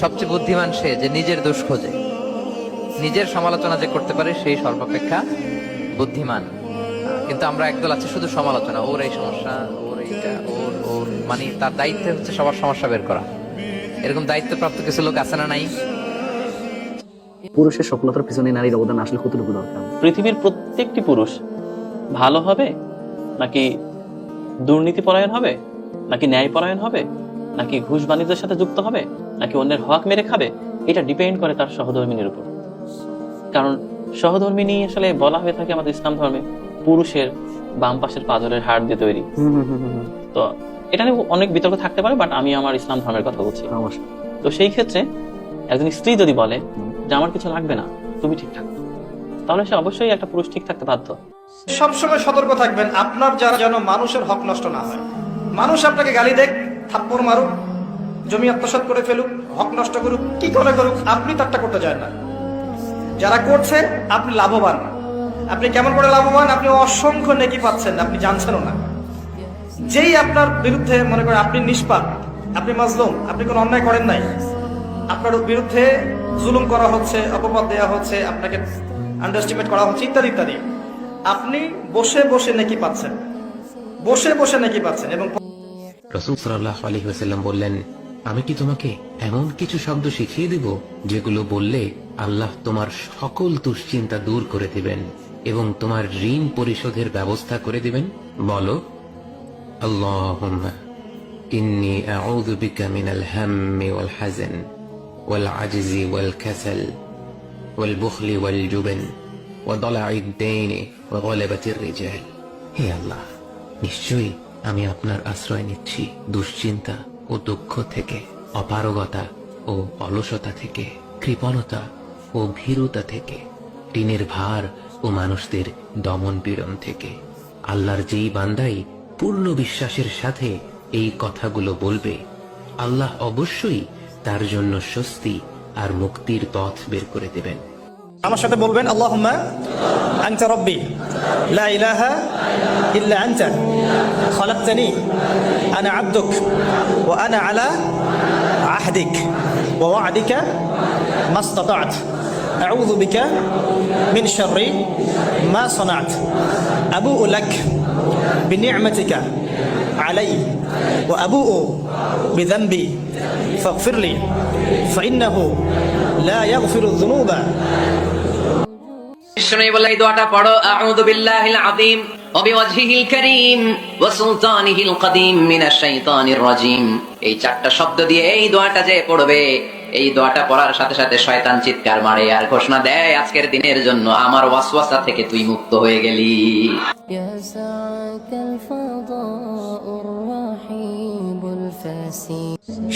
সবচেয়ে বুদ্ধিমান সে যে নিজের দোষ খোঁজে। নিজের সমালোচনা যে করতে পারে সেই সর্বাপেক্ষা বুদ্ধিমান। কিন্তু আমরা একদল আছে শুধু সমালোচনা ওর এই সমস্যা ওর এইটা ওর ওর মানে তার দায়িত্ব হচ্ছে সবার সমস্যা বের করা। এরকম দায়িত্বপ্রাপ্ত কিছু লোক আছে না নাই? পুরুষের সফলতার পিছনে নারীর অবদান আসলে কতটুকু দরকার? পৃথিবীর প্রত্যেকটি পুরুষ ভালো হবে? নাকি দুর্নীতিপরায়ণ হবে? নাকি ন্যায়পরায়ণ হবে? নাকি ঘুষ বাণিজ্যের সাথে যুক্ত হবে? নাকি অন্যের হক মেরে খাবে? এটা ডিপেন্ড করে তার সহধর্মিনীর উপর। কারণ সহধর্মিনী আসলে বলা হয়ে থাকে আমাদের ইসলাম ধর্মে পুরুষের বাম পাশের পাথরের হাড় দিয়ে তৈরি। তো এটা নিয়ে অনেক বিতর্ক থাকতে পারে বাট আমি আমার ইসলাম ধর্মের কথা বলছি। তো সেই ক্ষেত্রে একজন স্ত্রী যদি বলে যে আমার কিছু লাগবে না তুমি ঠিক থাকো। তাহলে সে অবশ্যই একটা পুরুষ ঠিক থাকতে বাধ্য। সবসময় সতর্ক থাকবেন আপনার যারা যেন মানুষের হক নষ্ট না হয়। মানুষ আপনাকে গালি দেখ থাপ্পড় মারুক, জমি আত্মসাৎ করে ফেলুক, হক নষ্ট করুক, কি করে করুক, আপনি তারটা করতে চান না। যারা করছে, আপনি লাভবান। আপনি কেমন করে লাভবান? আপনি অসংখ্য নেকি পাচ্ছেন, আপনি জানছেনও না। যেই আপনার বিরুদ্ধে, মনে করেন আপনি নিষ্পাপ, আপনি মাজলুম, আপনি কোনো অন্যায় করেন নাই, আপনার বিরুদ্ধে জুলুম করা হচ্ছে, অপবাদ দেওয়া হচ্ছে, আপনাকে আন্ডারস্টিমেট করা হচ্ছে, ইত্যাদি ইত্যাদি। আপনি বসে বসে নাকি পাচ্ছেন। বসে বসে নাকি পাচ্ছেন এবং রসুল সাল্লাহ আলী বললেন, আমি কি তোমাকে এমন কিছু শব্দ শিখিয়ে দিব যেগুলো বললে আল্লাহ তোমার সকল দুশ্চিন্তা দূর করে দিবেন এবং তোমার ঋণ পরিশোধের ব্যবস্থা করে দিবেন? বলো, আল্লাহুম্মা ইন্নি আউযু বিকা মিনাল হাম্মি ওয়াল হাযান ওয়াল আজজি ওয়াল কাসাল ওয়াল বুখলি ওয়াল জুবন ওয়া দালা'id দাইনি ওয়া হে আল্লাহ, নিশ্চয়ই আমি আপনার আশ্রয় নিচ্ছি দুশ্চিন্তা ও দুঃখ থেকে, অপারগতা ও অলসতা থেকে, কৃপণতা ও ভীরুতা থেকে, ঋণের ভার ও মানুষদের দমন পীড়ন থেকে। আল্লাহর যেই বান্দাই পূর্ণ বিশ্বাসের সাথে এই কথাগুলো বলবে, আল্লাহ অবশ্যই তার জন্য স্বস্তি আর মুক্তির পথ বের করে দেবেন। আমার সাথে বলবেন আল্লাহুম্মা আনতা রাব্বি লা ইলাহা ইল্লা আনতা খলাকতানি আনা আবদুক ওয়া আনা আলা আহদিক ওয়া ওয়া'দিকা মাস্তাতা'ত আউযু বিকা মিন শাররি মা সানা'ত আবু'ু লাক বিনি'মাতিকা আলাই ওয়া আবু'ু বিযানবি ফাগফির লি فإنه لا يغفر الذنوب বলে এই দোয়াটা পড়ো। আউযু বিল্লাহিল আযীম ওয়া সুলতানিহিল কদীম মিনাশ শাইতানির রাজীম। এই শব্দ দিয়ে এই দোয়াটা যে পড়বে এই দোয়াটা পড়ার সাথে সাথে শয়তান চিৎকার মারে আর ঘোষণা দেয় আজকের দিনের জন্য আমার ওয়াসওয়াসা থেকে তুই মুক্ত হয়ে গেলি।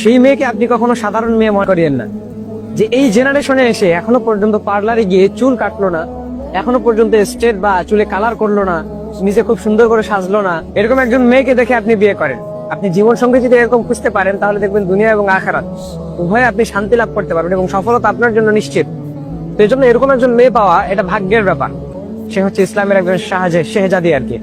সেই মেয়েকে আপনি কখনো সাধারণ মেয়ে মনে করিয়েন না যে এই জেনারেশনে এসে এখনও পর্যন্ত পার্লারে গিয়ে চুল কাটলো না এখনও পর্যন্ত স্টেট বা চুলে কালার করল না, নিজে খুব সুন্দর করে সাজলো না, এরকম একজন মেয়েকে দেখে আপনি বিয়ে করেন। আপনি জীবন সঙ্গে যদি এরকম খুঁজতে পারেন, তাহলে দেখবেন দুনিয়া এবং আখারাত উভয়ে আপনি শান্তি লাভ করতে পারবেন এবং সফলতা আপনার জন্য নিশ্চিত। তো এই জন্য এরকম একজন মেয়ে পাওয়া এটা ভাগ্যের ব্যাপার। সে হচ্ছে ইসলামের একজন শাহজে শেহজাদি আর কি।